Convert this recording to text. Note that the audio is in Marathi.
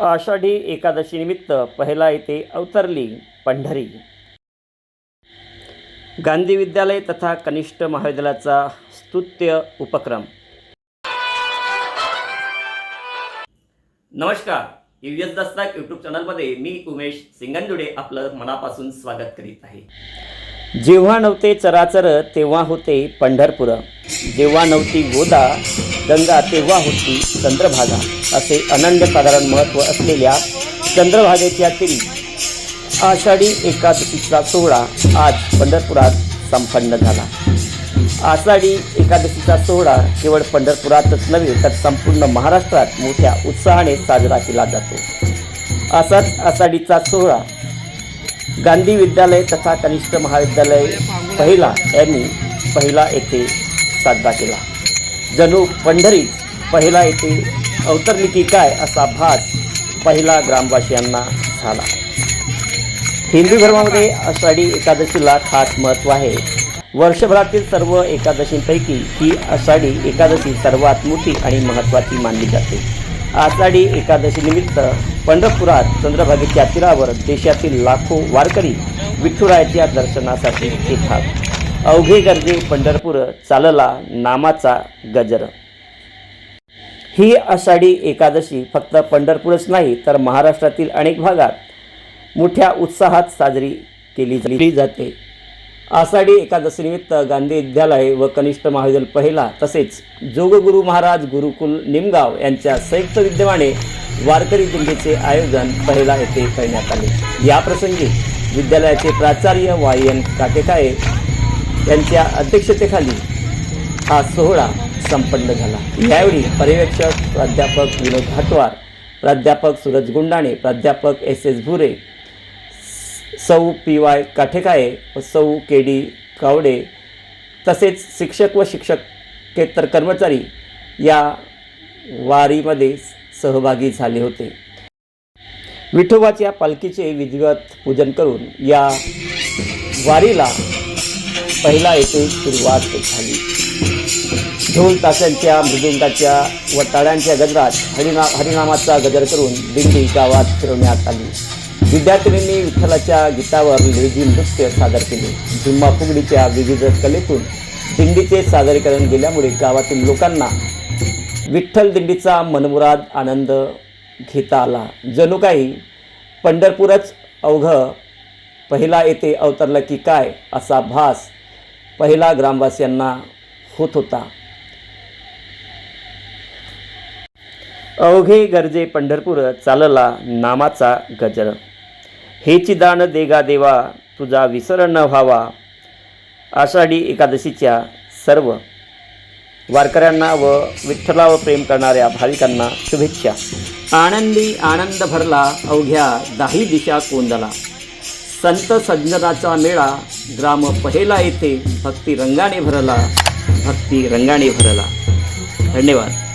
आषाढी एकादशीनिमित्त पहिला येथे अवतरली पंढरी. गांधी विद्यालय तथा कनिष्ठ महाविद्यालयाचा स्तुत्य उपक्रम. नमस्कार. युएस दस्ताक यूट्यूब चॅनलमध्ये मी उमेश सिंगनजुडे आपलं मनापासून स्वागत करीत आहे. जेव्हा नव्हते चराचर तेव्हा होते पंढरपुर. जेव्हा नव्हती गोदा गंगा तेव्हा होती चंद्रभागा. असे अनन्यसाधारण महत्त्व असलेल्या चंद्रभागेच्या तिरी आषाढी एकादशीचा सोहळा आज पंढरपुरात संपन्न झाला. आषाढी एकादशीचा सोहळा केवळ पंढरपुरातच नव्हे तर संपूर्ण महाराष्ट्रात मोठ्या उत्साहाने साजरा केला जातो. असाच आषाढीचा सोहळा गांधी विद्यालय तथा कनिष्ठ महाविद्यालय पहिला यांनी पहिला येथे साजरा केला. जणू पंढरी पहिला येथे अवतरली की काय असा भास पहिला ग्रामवासियांना झाला. हिंदू धर्मामध्ये आषाढी एकादशीला खास महत्त्व आहे. वर्षभरातील सर्व एकादशींपैकी ही आषाढी एकादशी सर्वात मोठी आणि महत्त्वाची मानली जाते. आषाढी एकादशीनिमित्त पंढरपुरात चंद्रभागेच्या तीरावर देशातील लाखो वारकरी विठ्ठुरायच्या दर्शनासाठी येतात. अवघे गर्दी पंढरपूर चालला नामाचा गजर. ही आषाढी एकादशी फक्त पंढरपूरच नाही तर महाराष्ट्रातील अनेक भागात मोठ्या उत्साहात साजरी केली जाते. आषाढी एकादशीनिमित्त गांधी विद्यालय व कनिष्ठ महाविद्यालय पहिला तसेच जोगगुरु महाराज गुरुकुल निमगाव यांच्या संयुक्त विद्यमाने वारकरी दिंडीचे आयोजन पहिला येथे करण्यात आले. याप्रसंगी विद्यालयाचे प्राचार्य वाय एन काटेकाये यांच्या अध्यक्षतेखाली हा सोहळा संपन्न झाला. यावेळी पर्यवेक्षक प्राध्यापक विनोद हटवार प्राध्यापक सूरज गुंडाणे प्राध्यापक एस एस भुरे सौ पी वाय काठेकाये व सौ के डी कावडे तसेच शिक्षक व शिक्षकेतर कर्मचारी या वारीमध्ये सहभागी झाले होते. विठोबाच्या पालखीचे विधिवत पूजन करून या वारीला पहिला येथे सुरुवात झाली. ढोल ताशांच्या मृदुंगाच्या व टाळ्यांच्या गजरात हरिना हरिनामाचा गजर करून दिंडी गावात फिरवण्यात आली. विद्यार्थिनींनी विठ्ठलाच्या गीतावर लेझी नृत्य सादर केले. झुम्मा फुगडीच्या विविध कलेतून दिंडीचे सादरीकरण गेल्यामुळे गावातील लोकांना विठ्ठल दिंडीचा मनमुराद आनंद घेता आला. जणू काही पंढरपूरच अवघं पहिला येथे अवतरलं की काय असा भास पहिला ग्रामवासियांना होत होता. अवघे गरजे पंढरपूर चालला नामाचा गजर. हेची दान देगा देवा तुझा विसर न व्हावा आषाढी एकादशीच्या सर्व वारकऱ्यांना व विठ्ठलावर प्रेम करणाऱ्या भाविकांना शुभेच्छा. आनंदी आनंद भरला अवघ्या दाही दिशा कोंदला संत सज्जनाचा मेळा ग्राम पहिला येथे भक्ती रंगाने भरला भक्ती रंगाने भरला. धन्यवाद.